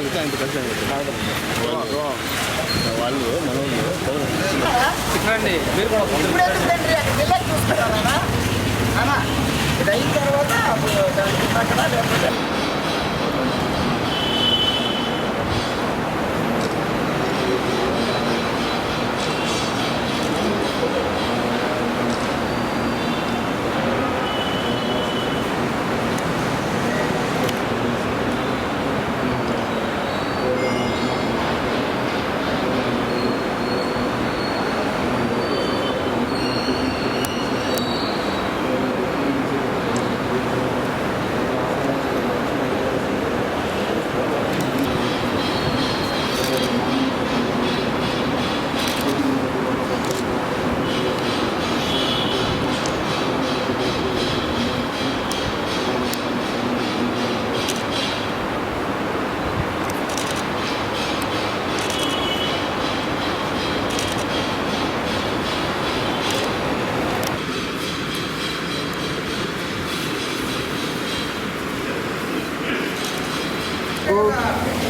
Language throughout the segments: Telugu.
ఇంకా ఇంత కలిసి వాళ్ళు మనోళ్ళు మీరు కూడా అయిన తర్వాత లేకపోతే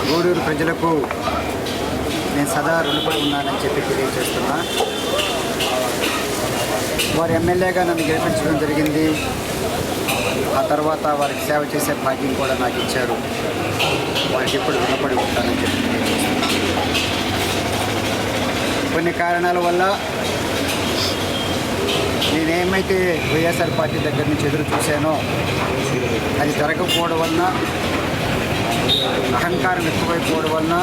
గూడూరు ప్రజలకు నేను సదా రుణపడి ఉన్నానని చెప్పి తెలియజేస్తున్నా. వారు ఎమ్మెల్యేగా నన్ను గెలిపించడం జరిగింది. ఆ తర్వాత వారికి సేవ చేసే భాగ్యం కూడా నాకు ఇచ్చారు. వారికి ఎప్పుడు రుణపడి ఉంటానని చెప్పి కొన్ని కారణాల వల్ల నేనేమైతే వైఎస్ఆర్ పార్టీ దగ్గర నుంచి ఎదురు చూశానో అది జరగకపోవడం వలన అహంకారం ఎక్కువైపోవడం వలన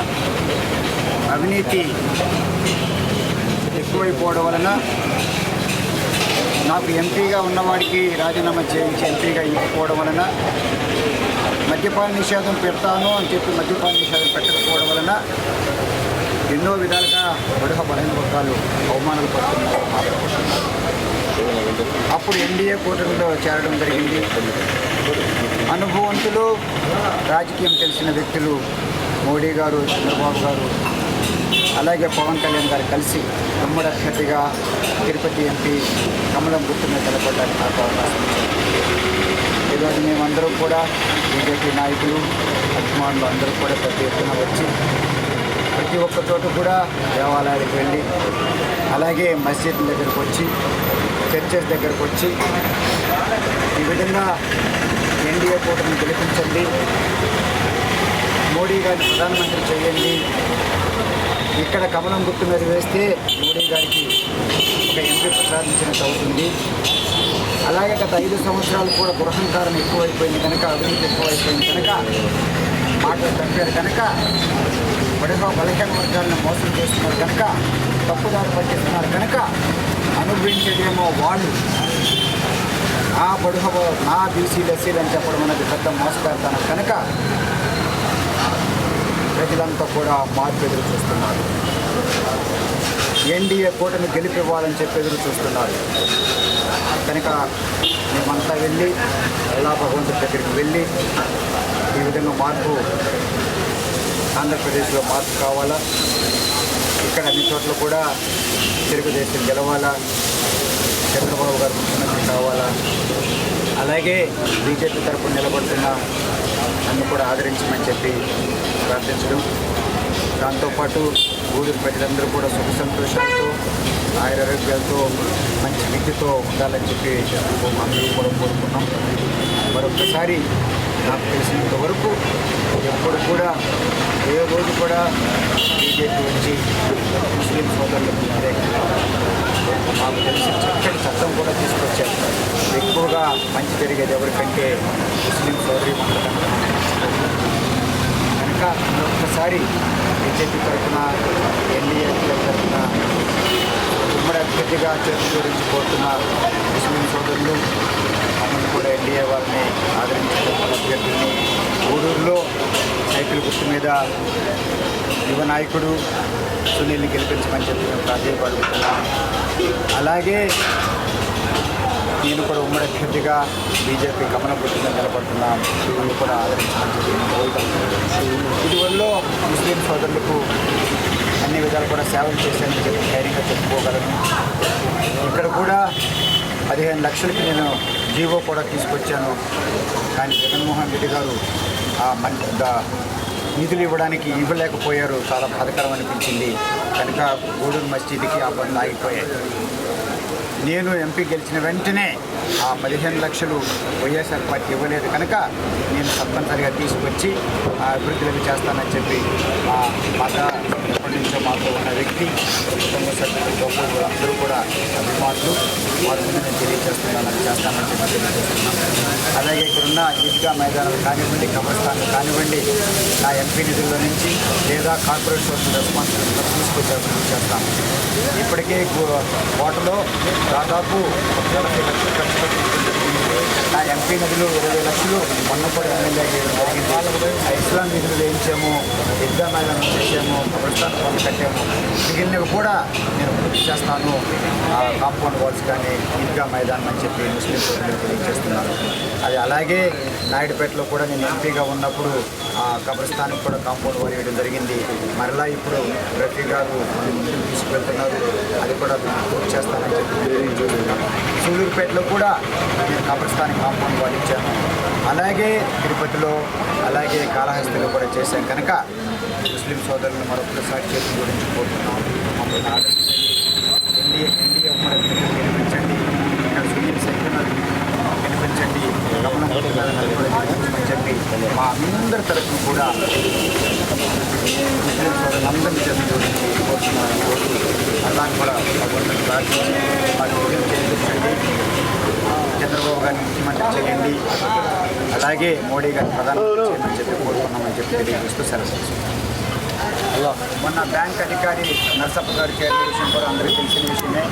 అవినీతి ఎక్కువైపోవడం వలన నాకు ఎంపీగా ఉన్నవాడికి రాజీనామా చేయించి ఎంపీగా ఇవ్వకపోవడం వలన మద్యపాన నిషేధం పెడతాను అని చెప్పి మద్యపాన నిషేధం పెట్టకపోవడం వలన ఎన్నో విధాలుగా బడుహ బలహీన వర్గాలు అవమానాలు పడుతున్నారు అప్పుడు ఎన్డీఏ కూటమిలో చేరడం జరిగింది. అనుభవంతులు రాజకీయం తెలిసిన వ్యక్తులు మోడీ గారు చంద్రబాబు గారు అలాగే పవన్ కళ్యాణ్ గారు కలిసి ఉమ్మడి అభ్యర్థిగా తిరుపతి ఎంపీ కమలం గుర్తున్న తెలపడానికి నాకు అవకాశం ఈరోజు మేమందరం కూడా బీజేపీ నాయకులు అభిమానులు అందరూ కూడా పెద్ద ఎత్తున వచ్చి ప్రతి ఒక్క చోట కూడా దేవాలయాలకు వెళ్ళి అలాగే మసీద్ దగ్గరకు వచ్చి చర్చెస్ దగ్గరకు వచ్చి ఈ విధంగా ఎన్డీఏ కూటమిని గెలిపించండి. మోడీ గారిని ప్రధానమంత్రి చేయండి. ఇక్కడ కమలం గుర్తు మీద వేస్తే మోడీ గారికి ఒక ఎంపీ ప్రసాదించినట్టు అవుతుంది. అలాగే గత ఐదు సంవత్సరాలు కూడా గృహంకారం ఎక్కువైపోయింది కనుక అభివృద్ధి ఎక్కువైపోయింది కనుక మాటలు తప్పారు కనుక బడుహ బలహీన వర్గాలను మోసం చేస్తున్నారు కనుక తప్పుదారి పట్టిస్తున్నారు కనుక అనుభవించేదేమో వాళ్ళు. నా పడుగ నా బీసీలు ఎస్సీలు అని చెప్పడం అనేది పెద్ద మోసపెడతాను కనుక ప్రజలంతా కూడా మార్పు ఎదురు చూస్తున్నారు. ఎన్డీఏ కూటమి గెలిపివ్వాలని చెప్పి ఎదురు చూస్తున్నారు. కనుక మేమంతా వెళ్ళి ఎలా భగవంతుడి దగ్గరికి వెళ్ళి ఈ విధంగా మార్పు ఆంధ్రప్రదేశ్లో మార్పు కావాలా? ఇక్కడ అన్ని చోట్ల కూడా తెలుగుదేశం గెలవాలా? చంద్రబాబు గారు ముఖ్యమంత్రి కావాలా? అలాగే బీజేపీ తరపున నిలబడుతున్న నన్ను కూడా ఆదరించమని చెప్పి ప్రార్థించడం. దాంతోపాటు ఊరి ప్రజలందరూ కూడా సుఖ సంతోషాలతో ఆయురారోగ్యాలతో మంచి విద్యతో ఉండాలని చెప్పి అందరూ కూడా కోరుకున్నాం మరొకసారి నాకు తెలిసినంత వరకు ఎప్పుడు కూడా ఏ రోజు కూడా బీజేపీ వచ్చి ముస్లిం సోదరులకు వ్యతిరేకంగా మాకు తెలిసి చక్కటి చట్టం కూడా తీసుకొచ్చారు. ఎక్కువగా మంచి జరిగేది ఎవరికంటే ముస్లిం సోదరి కనుక ఒక్కసారి బీజేపీ తరఫున ఎన్డీఏ తరఫున ఉమ్మడి అభ్యర్థిగా చేతి గురించి ముస్లిం సోదరులు కూడా ఎన్డీఏ వారిని ఆదరించిన అభ్యర్థిని గూడూరులో సైకిల్ గుర్తు మీద యువ నాయకుడు సునీల్ని గెలిపించమని చెప్పి మేము ప్రాధాన్యపడుతున్నాం అలాగే నేను కూడా ఉమ్మడి అభ్యర్థిగా బీజేపీ గమన గుర్తుగా నిలబడుతున్నాం. శివుని కూడా ఆదరించమని చెప్పి నేను ఇటీవల ముస్లిం సోదరులకు అన్ని విధాలు కూడా సేవలు చేశానని చెప్పి ధైర్యంగా చెప్పుకోగలను. ఇక్కడ కూడా పదిహేను లక్షలకి నేను జీవో కూడా తీసుకొచ్చాను. కానీ జగన్మోహన్ రెడ్డి గారు ఆ మన్ నిధులు ఇవ్వడానికి ఇవ్వలేకపోయారు. చాలా బాధకరం అనిపించింది. కనుక గూడూరు మస్జిద్కి ఆ పనులు ఆగిపోయాయి. నేను ఎంపీ గెలిచిన వెంటనే ఆ పదిహేను లక్షలు వైఎస్ఆర్ పార్టీ ఇవ్వలేదు కనుక నేను తప్పనిసరిగా తీసుకొచ్చి ఆ అభివృద్ధిలోకి చేస్తానని చెప్పి మా మాత ఎప్పటి నుంచో మాతో ఉన్న వ్యక్తి కుటుంబ సభ్యులు గొప్పలు అందరూ కూడా అభిమానులు వారి ముందు నేను తెలియజేస్తున్నాను చేస్తానని చెప్పి తెలియజేస్తున్నాను. అలాగే ఇక్కడున్న ఈద్గా మైదానాలు కానివ్వండి కబ్రస్థాన్లు కానివ్వండి నా ఎంపీ నిధుల్లో నుంచి లేదా కార్పొరేట్ సోషల్ రెస్పాన్సిబిలిటీ తీసుకొచ్చేస్తాను చేస్తాము. ఇప్పటికే కోటలో దాదాపు ఒక లక్షలు ఖర్చు ఎంపీ నిధులు ఇరవై లక్షలు మొన్నపూడి ఎమ్మెల్యే ఇస్లాం నిధులు వేయించాము ఈద్గా మైదానం చేసాము కబ్రస్థాన్ పనులు కట్టాము. మిగిలినవి కూడా నేను పూర్తి చేస్తాను. కాంపౌండ్ వాల్స్ కానీ ఈద్గా మైదానం అని చెప్పి ముస్లిం తెలియజేస్తున్నాను. అది అలాగే నాయుడుపేటలో కూడా నేను ఎంపీగా ఉన్నప్పుడు ఆ కబ్రస్థానికి కూడా కాంపౌండ్ వాల్ వేయడం జరిగింది. మరలా ఇప్పుడు రఫీ గారు ముందుకు తీసుకువెళ్తున్నారు. అది కూడా పూర్తి చేస్తానని చెప్పి తెలియజేస్తున్నాను. కూడా నేను కబ్రస్థానికి కాంపౌండ్ వాల్ అలాగే తిరుపతిలో అలాగే కాళహస్తిలో కూడా చేశాం. కనుక ముస్లిం సోదరులను మరొకసారి చేతి గురించి కోరుతున్నాం. మమ్మల్ని ఆదరించండి. ఎన్డీఏ ఎన్డీఏ ఉమ్మడి గెలిపించండి. ఇక్కడ సునీల్ సెక్యులర్ గెలిపించండి. గమనం గెలిపించమని చెప్పి మా అందరి తరఫున కూడా ముస్లిం సోదరులందరినీ చేతి గురించి కోరుతున్నాను. ఈరోజు అలాగే కూడా భగవంతుని ప్రార్థించి మాకు చేయించండి చంద్రబాబు గారిని ముఖ్యమంత్రి చేయండి. అలాగే మోడీ గారిని ప్రధానమంత్రి చేయమని చెప్పి కోరుకున్నామని చెప్పి తెలియజేస్తూ సెలవు మొన్న బ్యాంక్ అధికారి నర్సప్ప గారు చేరిన విషయం కూడా అందరికీ తెలిసిన విషయమే.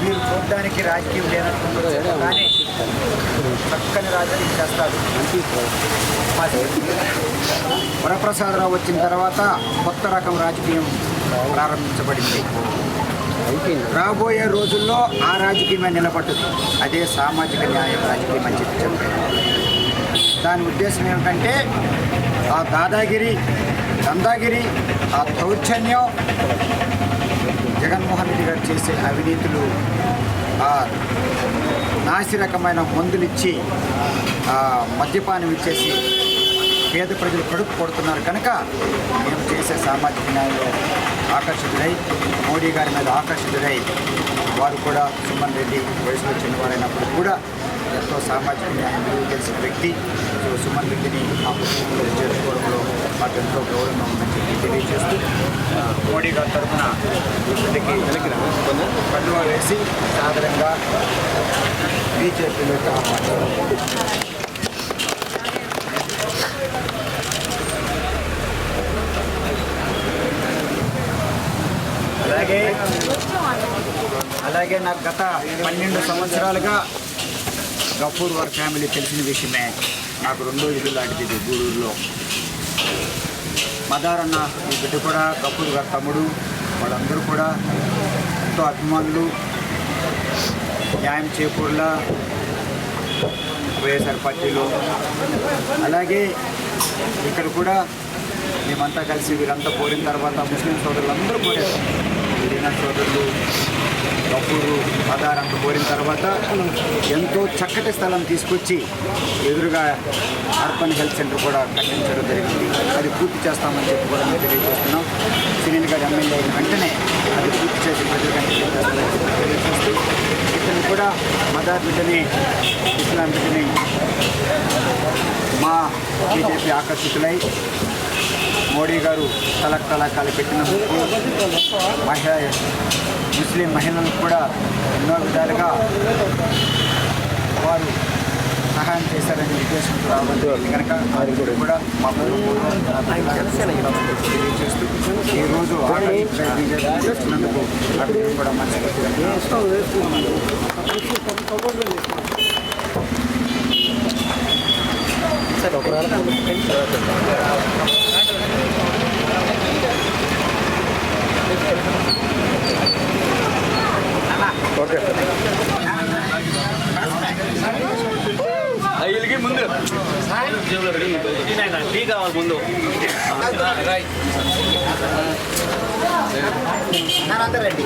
వీరు చూడడానికి రాజకీయం లేనట్టుండదు కానీ చక్కని రాజకీయం చేస్తారు. వరప్రసాదరావు వచ్చిన తర్వాత కొత్త రకం రాజకీయం ప్రారంభించబడింది. రాబోయే రోజుల్లో ఆ రాజకీయమే నిలబడుతుంది అదే సామాజిక న్యాయం రాజకీయం అని చెప్పి చెప్పారు. దాని ఉద్దేశం ఏమిటంటే ఆ దాదాగిరి దందాగిరి ఆ దౌర్జన్యం జగన్మోహన్ రెడ్డి గారు చేసే అవినీతులు ఆ నాసిరకమైన మందులు ఇచ్చి ఆ మద్యపానం ఇచ్చేసి పేద ప్రజలు కడుపు కొడుతున్నారు కనుక మేము చేసే సామాజిక న్యాయంలో ఆకర్షితులై మోడీ గారి మీద ఆకర్షితులై వారు కూడా సుమన్ రెడ్డి వయసులో చిన్నవారైనప్పుడు కూడా ఎంతో సామాజిక న్యాయం తెలిసిన వ్యక్తి. సో సుమన్ రెడ్డిని మా కుటుంబంలో చేర్చుకోవడంలో మాకు ఎంతో గౌరవంగా ఉందని చెప్పి తెలియజేస్తూ మోడీ గారి తరఫున వీళ్ళకి కండువా వేసి సాధారణంగా బీజేపీలోకి ఆహ్వానించారు అలాగే అలాగే నాకు గత పన్నెండు సంవత్సరాలుగా గఫూర్ వారి ఫ్యామిలీ తెలిసిన విషయమే. నాకు రెండో ఇల్లు లాంటిది ఇది గూడూరులో. మదారన్న ఈ బిడ్డ కూడా గఫూర్ గారి తమ్ముడు. వాళ్ళందరూ కూడా ఎంతో అభిమానులు. న్యాయం చేకూర్లా వైఎస్ఆర్ పార్టీలో. అలాగే ఇక్కడ కూడా మేమంతా కలిసి వీరంతా కోరిన తర్వాత ముస్లిం సోదరులందరూ కోరారు వీరిన సోదరులు కపూరు ఆధారంతో కోరిన తర్వాత ఎంతో చక్కటి స్థలం తీసుకొచ్చి ఎదురుగా అర్బన్ హెల్త్ సెంటర్ కూడా కట్టించడం జరిగింది. అది పూర్తి చేస్తామని చెప్పి కూడా మేము తెలియజేస్తున్నాం. సునీల్ గారు ఎమ్మెల్యే అయిన వెంటనే అది పూర్తి చేసి ప్రజలకు తెలియజేస్తూ ఇతను కూడా మదార్ బిడ్డని ఇస్లాం బిడ్డని మా బీజేపీ ఆకర్షితులై మోడీ గారు తలక్ తలకాలు పెట్టినందుకు మహిళ ముస్లిం మహిళలకు కూడా ఎన్నో విధాలుగా వారు సహాయం చేశారని ఉద్దేశంతో రావడం కనుక వారికి కూడా మా తెలియజేస్తూ ఈరోజు బీజేపీ చేస్తున్నందుకు అభివృద్ధి కూడా మంచిగా వీళ్ళకి ముందు టీ కావాలి ముందు రెడ్డి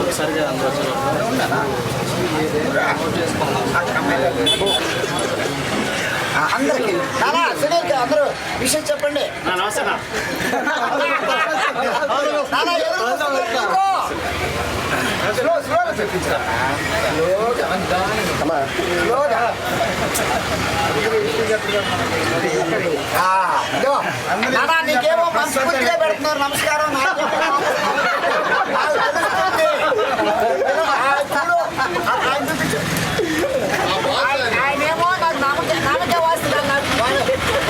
ఒకసారిగా అందరూ అందరికి. నానా సునీల్కి అందరూ విషయం చెప్పండి. నీకేమో మనస్ఫూర్తిగా పెడుతున్నారు. నమస్కారం నాకేమో నాకు తెలుస్తుంది. ఆ, చూడు. ఆ, ఆయన చూపించు. ఆయన- ఆయనేమో నాకు నామకే నామకే వాస్తున్నాడు నాకు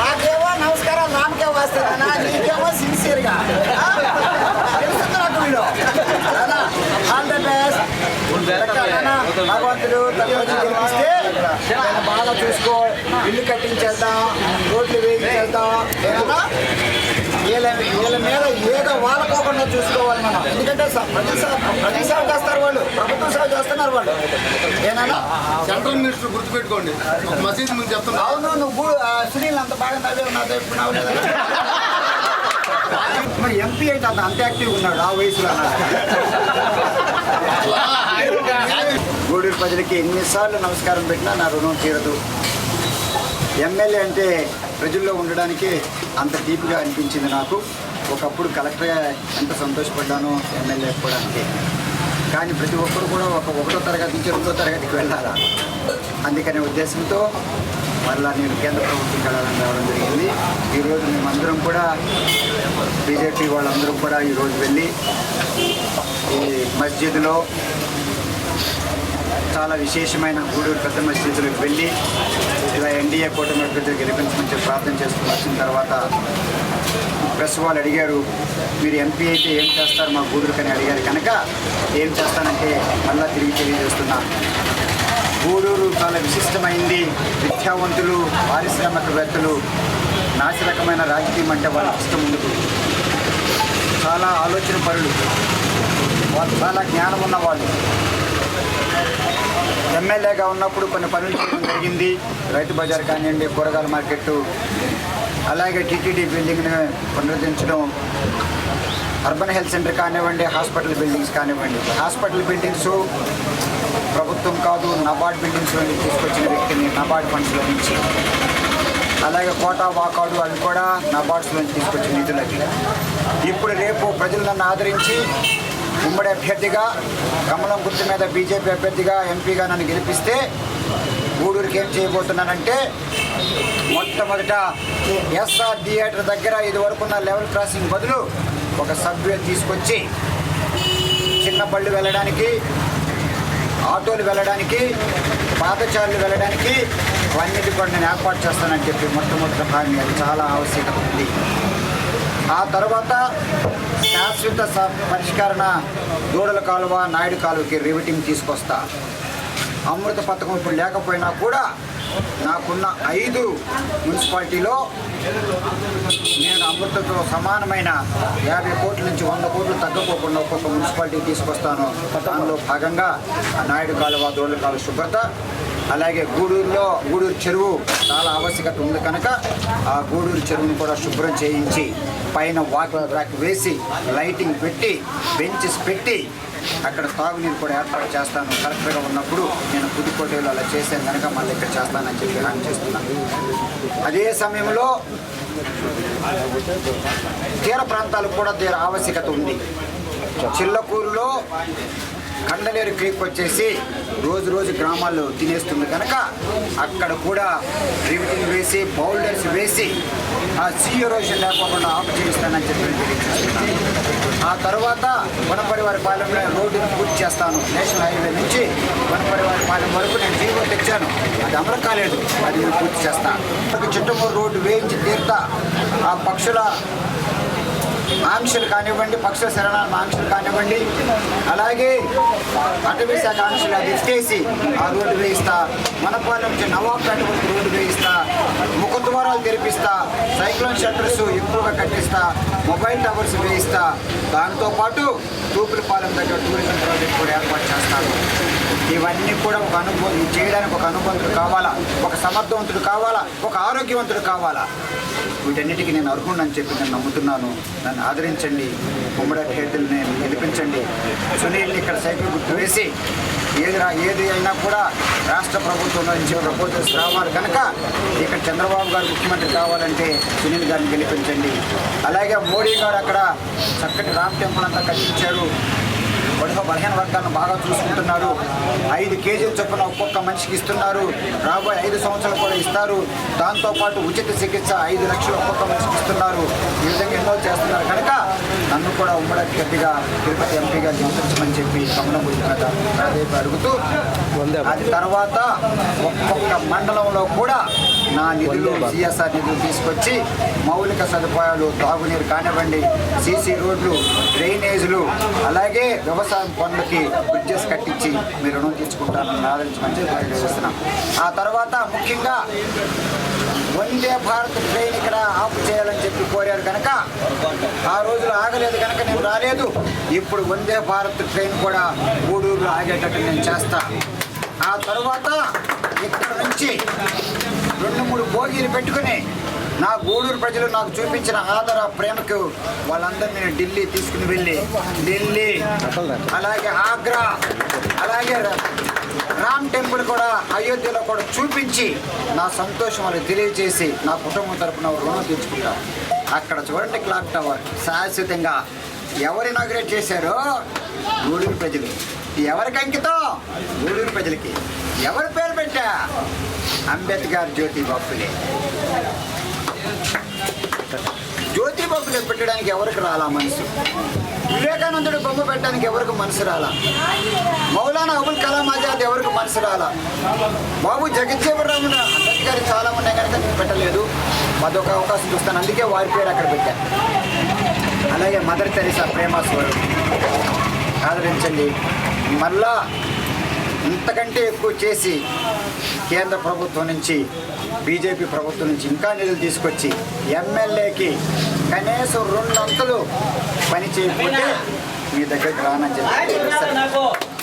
నాకేమో నమస్కారం నామకే వాస్తున్నానా నీకేమో సిన్సియర్గా తెలుస్తుంది నాకు వీడు ఆల్ ద బెస్ట్ తప్పొచ్చి గెలిపిస్తే ఆయన బాగా చూసుకో ఇల్లు కట్టించేద్దాం రోడ్లు వేయించేద్దాం ఏమన్నా వీళ్ళ వీళ్ళ మీద ఏదో వాళ్ళకోకుండా చూసుకోవాలి మనం ఎందుకంటే స- ప్రతి స- ప్రతి సేవ చేస్తారు వాళ్ళు ప్రభుత్వం సేవ చేస్తున్నారు వాళ్ళు ఏనా సెంట్రల్ మినిస్టర్ గుర్తుపెట్టుకోండి. మసీద్ ముందు చెప్తున్నా. అవును నువ్వు సునీల్ అంత బాగా నవ్వే ఇప్పుడు నవ్వలేదు మరి ఎంపీ అయితే అంత అంత యాక్టివ్ ఉన్నాడు ఆ వయసులో గూడూరు ప్రజలకి ఎన్నిసార్లు నమస్కారం పెట్టినా నా రుణం తీరదు. ఎమ్మెల్యే అంటే ప్రజల్లో ఉండడానికి అంత డీప్గా అనిపించింది నాకు. ఒకప్పుడు కలెక్టర్గా ఎంత సంతోషపడ్డానో ఎమ్మెల్యే కూడా అంతే కానీ ప్రతి ఒక్కరు కూడా ఒక ఒకటో తరగతి నుంచి రెండో తరగతికి వెళ్ళాలా? అందుకనే ఉద్దేశంతో మరలా నేను కేంద్ర ప్రభుత్వం వెళ్ళాలని రావడం జరిగింది. ఈరోజు మేమందరం కూడా బీజేపీ వాళ్ళందరం కూడా ఈరోజు వెళ్ళి ఈ మస్జిద్లో చాలా విశేషమైన గూడూరు పెద్ద మసీదులకు వెళ్ళి ఇలా ఎన్డీఏ కూటమి అభ్యర్థులు గెలిపించమని చెప్పి ప్రార్థన చేసుకుని వచ్చిన తర్వాత ప్రెస్ వాళ్ళు అడిగారు మీరు ఎంపీ అయితే ఏం చేస్తారు మా గూడూరుకని అడిగారు. కనుక ఏం చేస్తానంటే మళ్ళీ తిరిగి తెలియజేస్తున్నా. గూడూరు చాలా విశిష్టమైంది. విద్యావంతులు పారిశ్రామికవేత్తలు నాశరకమైన రాజకీయం అంటే వాళ్ళ ఇష్టం ఉండదు. చాలా ఆలోచన పరులు. వాళ్ళు చాలా జ్ఞానం ఉన్న వాళ్ళు ఎమ్మెల్యేగా ఉన్నప్పుడు కొన్ని పనులు చేయడం జరిగింది. రైతు బజార్ కానివ్వండి కూరగాయల మార్కెట్ అలాగే టీటీడీ బిల్డింగ్ని పునరుద్ధరించడం అర్బన్ హెల్త్ సెంటర్ కానివ్వండి హాస్పిటల్ బిల్డింగ్స్ కానివ్వండి. హాస్పిటల్ బిల్డింగ్స్ ప్రభుత్వం కాదు నబార్డ్ బిల్డింగ్స్ నుండి తీసుకొచ్చిన వ్యక్తిని నబార్డ్ ఫండ్స్లో నుంచి అలాగే కోటా వాకాడు అవి కూడా నబార్డ్స్లో నుంచి తీసుకొచ్చిన నిధులకి. ఇప్పుడు రేపు ప్రజలు నన్ను ఆదరించి ఉమ్మడి అభ్యర్థిగా కమలం గుర్తు మీద బీజేపీ అభ్యర్థిగా ఎంపీగా నన్ను గెలిపిస్తే గూడూరుకి ఏం చేయబోతున్నానంటే మొట్టమొదట ఎస్ఆర్ థియేటర్ దగ్గర ఇది వరకున్న లెవెల్ క్రాసింగ్ బదులు ఒక సబ్వే తీసుకొచ్చి చిన్న బళ్ళు వెళ్ళడానికి ఆటోలు వెళ్ళడానికి పాదచారులు వెళ్ళడానికి అవన్నిటి కూడా నేను ఏర్పాటు చేస్తానని చెప్పి మొట్టమొదటి హామీ అది చాలా ఆవశ్యకత ఉంది. ఆ తర్వాత శాశ్వత పరిష్కరణ దూడల కాలువ నాయుడు కాలువకి రివిటింగ్ తీసుకొస్తా. అమృత పథకం ఇప్పుడు లేకపోయినా కూడా నాకున్న ఐదు మున్సిపాలిటీలో నేను అమృతతో సమానమైన యాభై కోట్ల నుంచి వంద కోట్లు తగ్గకోకుండా ఒక్కొక్క మున్సిపాలిటీ తీసుకొస్తాను. దానిలో భాగంగా ఆ నాయుడు కాలువ దోళ్ళ కాలువ శుభ్రత అలాగే గూడూరులో గూడూరు చెరువు చాలా ఆవశ్యకత ఉంది కనుక ఆ గూడూరు చెరువును కూడా శుభ్రం చేయించి పైన వాకింగ్ ట్రాక్ వేసి లైటింగ్ పెట్టి బెంచెస్ పెట్టి అక్కడ తాగునీరు కూడా ఏర్పాటు చేస్తాను. కరెక్ట్గా ఉన్నప్పుడు నేను పుదుకోటలో అలా చేసాను కనుక మళ్ళీ ఇక్కడ చేస్తానని చెప్పి హామీ చేస్తున్నాను. అదే సమయంలో తీర ప్రాంతాలకు కూడా తీర ఆవశ్యకత ఉంది. చిల్లకూరులో కండలేరు క్రీక్ వచ్చేసి రోజు రోజు గ్రామాల్లో తినేస్తుంది కనుక అక్కడ కూడా రివిటింగ్ వేసి బౌల్డర్స్ వేసి ఆ సీ ఎరోషన్ లేకోకుండా ఆఫ్ చేయిస్తానని చెప్పి ఆ తర్వాత వనపరివారి పాలెంలో రోడ్డుని పూర్తి చేస్తాను. నేషనల్ హైవే నుంచి వనపరివారి పాలెం వరకు నేను జీవో తెచ్చాను. అది అమలు కాలేదు. అది నేను పూర్తి చేస్తాను. చిట్టమూరు రోడ్డు వేయించి తీరుతా. ఆ పక్షుల ఆంక్షలు కానివ్వండి పక్ష శరణ ఆంక్షలు కానివ్వండి అలాగే అటవీ శాఖ ఆంక్షలు అది ఎత్తేసి ఆ రోడ్డు వేయిస్తా మనపాలెం నుంచి నవాబ్పేట వరకు రోడ్డు వేయిస్తా ముఖద్వారాలు తెరిపిస్తా సైక్లోన్ షట్టర్స్ ఎక్కువగా కట్టిస్తా మొబైల్ టవర్స్ వేయిస్తా దాంతోపాటు తూపులపాలెం దగ్గర టూరిజం ప్రాజెక్ట్ కూడా ఏర్పాటు చేస్తాను. ఇవన్నీ కూడా ఒక అనుభవం చేయడానికి ఒక అనుబంధుడు కావాలా? ఒక సమర్థవంతుడు కావాలా? ఒక ఆరోగ్యవంతుడు కావాలా? వీటన్నిటికీ నేను అర్హుడని చెప్పి నేను నమ్ముతున్నాను. నన్ను ఆదరించండి. ఉమ్మడి అభ్యర్థులు నేను గెలిపించండి. సునీల్ని ఇక్కడ సైకిల్ గుర్తు వేసి ఏది రా- ఏది అయినా కూడా రాష్ట్ర ప్రభుత్వం నుంచి ప్రపోజల్స్ రావాలి కనుక ఇక్కడ చంద్రబాబు గారు ముఖ్యమంత్రి కావాలంటే సునీల్ గారిని గెలిపించండి. అలాగే మోడీ గారు అక్కడ చక్కటి రామ్ టెంపుల్ అంతా కట్టించారు. బడుగు బలహీన వర్గాలను బాగా చూసుకుంటున్నారు. ఐదు కేజీల చొప్పున ఒక్కొక్క మనిషికి ఇస్తున్నారు. రాబోయే ఐదు సంవత్సరాలు కూడా ఇస్తారు. దాంతోపాటు ఉచిత చికిత్స ఐదు లక్షలు ఒక్కొక్క మనిషికి ఇస్తున్నారు. ఈ విధంగా ఎన్నో చేస్తున్నారు. కనుక నన్ను కూడా ఉమ్మడి అభ్యర్థిగా తిరుపతి ఎంపీగా నియమించమని చెప్పి మీద ప్రాధేయత అడుగుతూ అది తర్వాత ఒక్కొక్క మండలంలో కూడా నా నిధులు సిఎస్ఆర్ నిధులు తీసుకొచ్చి మౌలిక సదుపాయాలు తాగునీరు కానివ్వండి సీసీ రోడ్లు డ్రైనేజీలు అలాగే వ్యవసాయం పనులకి బ్రిడ్జెస్ కట్టించి మీరు రుణం తీసుకుంటానని ఆదరించమని తెలియజేస్తున్నాం. ఆ తర్వాత ముఖ్యంగా వందే భారత్ ట్రైన్ ఇక్కడ ఆఫ్ చేయాలని చెప్పి కోరారు కనుక ఆ రోజులు ఆగలేదు కనుక నేను రాలేదు. ఇప్పుడు వందే భారత్ ట్రైన్ కూడా గూడూరులో ఆగేటట్టు నేను చేస్తా. ఆ తర్వాత ఇక్కడ నుంచి రెండు మూడు భోగీలు పెట్టుకుని నా గూడూరు ప్రజలు నాకు చూపించిన ఆదర ప్రేమకు వాళ్ళందరినీ నేను ఢిల్లీ తీసుకుని వెళ్ళి ఢిల్లీ అలాగే ఆగ్రా అలాగే రామ్ టెంపుల్ కూడా అయోధ్యలో కూడా చూపించి నా సంతోషం వాళ్ళకి తెలియజేసి నా కుటుంబం తరపున రుణం తీర్చుకుంటాను అక్కడ చూడండి క్లాక్ టవర్. శాశ్వతంగా ఎవరు ఇనాగ్రేట్ చేశారో గూడూరు ప్రజలు. ఎవరికి అంకితం? గూడూరు ప్రజలకి. ఎవరి పేరు పెట్టా? అంబేద్కర్ జ్యోతి బాపులే జ్యోతి బాపులే పెట్టడానికి ఎవరికి రాలా మనసు? వివేకానందుడు బొమ్మ పెట్టడానికి ఎవరికి మనసు రాలా? మౌలానా అబుల్ కలాం ఆజాద్ ఎవరికి మనసు రాలా? బాబు జగజ్జీవరామున అంబేద్కర్ చాలా ఉన్నాయి కనుక నేను పెట్టలేదు. అదొక అవకాశం చూస్తాను అందుకే వారి పేరు అక్కడ పెట్టాను అలాగే మదర్ తెరీసా ప్రేమ స్వరూప్. ఆదరించండి. మళ్ళా ఇంతకంటే ఎక్కువ చేసి కేంద్ర ప్రభుత్వం నుంచి బీజేపీ ప్రభుత్వం నుంచి ఇంకా నిధులు తీసుకొచ్చి ఎమ్మెల్యేకి కనీసం రెండు అంతలు పని చేయకపోతే మీ దగ్గరికి రానని చెప్పి